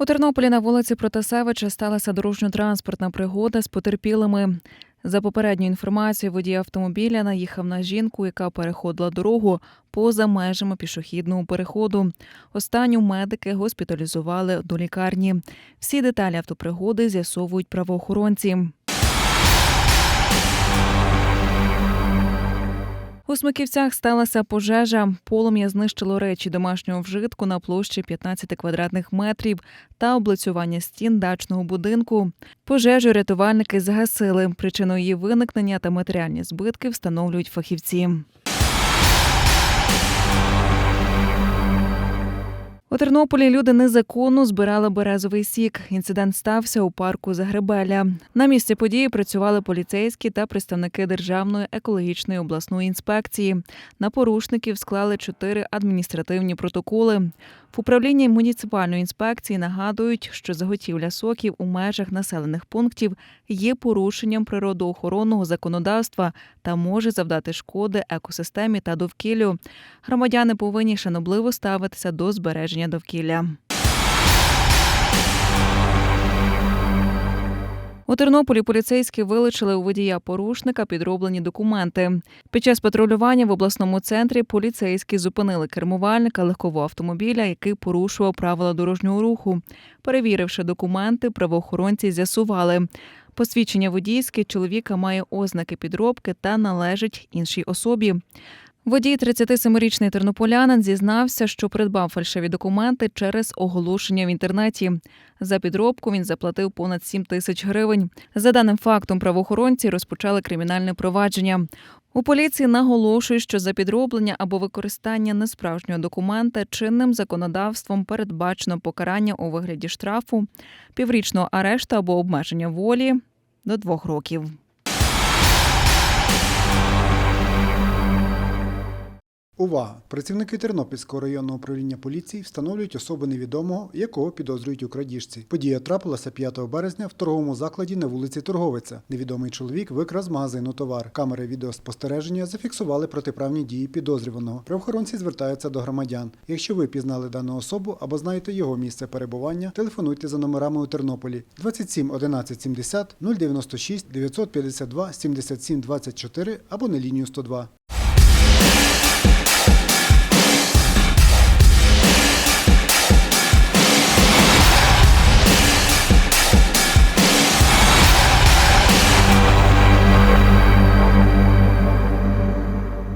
У Тернополі на вулиці Протасевича сталася дорожньо-транспортна пригода з потерпілими. За попередньою інформацією, водій автомобіля наїхав на жінку, яка переходила дорогу поза межами пішохідного переходу. Останню медики госпіталізували до лікарні. Всі деталі автопригоди з'ясовують правоохоронці. У Смиківцях сталася пожежа. Полум'я знищило речі домашнього вжитку на площі 15 квадратних метрів та облицювання стін дачного будинку. Пожежу рятувальники загасили. Причину її виникнення та матеріальні збитки встановлюють фахівці. У Тернополі люди незаконно збирали березовий сік. Інцидент стався у парку Загребеля. На місці події працювали поліцейські та представники Державної екологічної обласної інспекції. На порушників склали чотири адміністративні протоколи. В управлінні муніципальної інспекції нагадують, що заготівля соків у межах населених пунктів є порушенням природоохоронного законодавства та може завдати шкоди екосистемі та довкіллю. Громадяни повинні шанобливо ставитися до збереження довкілля. У Тернополі поліцейські вилучили у водія порушника підроблені документи. Під час патрулювання в обласному центрі поліцейські зупинили кермувальника легкового автомобіля, який порушував правила дорожнього руху. Перевіривши документи, правоохоронці з'ясували. Посвідчення водійське чоловіка має ознаки підробки та належить іншій особі. Водій 37-річний тернополянин зізнався, що придбав фальшиві документи через оголошення в інтернеті. За підробку він заплатив понад 7 тисяч гривень. За даним фактом, правоохоронці розпочали кримінальне провадження. У поліції наголошують, що за підроблення або використання несправжнього документа чинним законодавством передбачено покарання у вигляді штрафу, піврічного арешту або обмеження волі до двох років. Увага! Працівники Тернопільського районного управління поліції встановлюють особу невідомого, якого підозрюють у крадіжці. Подія трапилася 5 березня в торговому закладі на вулиці Торговиця. Невідомий чоловік викрав з магазину товар. Камери відеоспостереження зафіксували протиправні дії підозрюваного. Правоохоронці звертаються до громадян. Якщо ви пізнали дану особу або знаєте його місце перебування, телефонуйте за номерами у Тернополі 27 11 70 096 952 77 24 або на лінію 102.